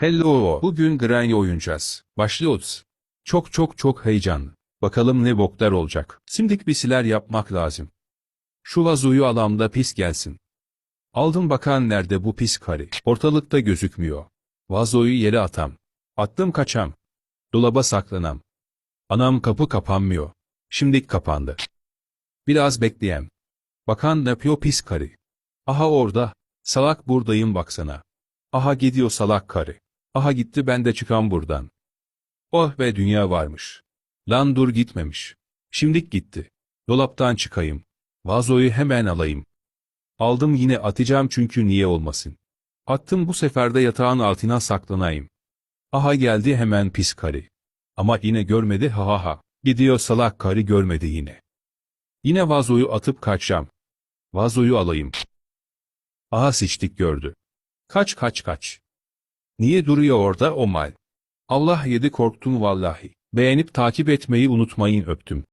Hello, bugün Granny oynayacağız. Başlıyoruz. Çok çok çok heyecanlı. Bakalım ne boklar olacak. Şimdilik bir şeyler yapmak lazım. Şu vazoyu alam da pis gelsin. Aldım bakan nerede bu pis karı. Ortalıkta gözükmüyor. Vazoyu yere atam. Attım kaçam. Dolaba saklanam. Anam kapı kapanmıyor. Şimdilik kapandı. Biraz bekleyem. Bakan ne yapıyor pis karı. Aha orada. Salak buradayım baksana. Aha gidiyor salak karı. Aha gitti ben de çıkam buradan. Oh be dünya varmış. Lan dur gitmemiş. Şimdik gitti. Dolaptan çıkayım. Vazoyu hemen alayım. Aldım yine atacağım çünkü niye olmasın. Attım bu sefer de yatağın altına saklanayım. Aha geldi hemen pis karı. Ama yine görmedi ha ha ha. Gidiyor salak karı görmedi yine. Yine vazoyu atıp kaçacağım. Vazoyu alayım. Aha sıçtık gördü. Kaç kaç kaç. Niye duruyor orada o mal? Allah yedi korktum vallahi. Beğenip takip etmeyi unutmayın öptüm.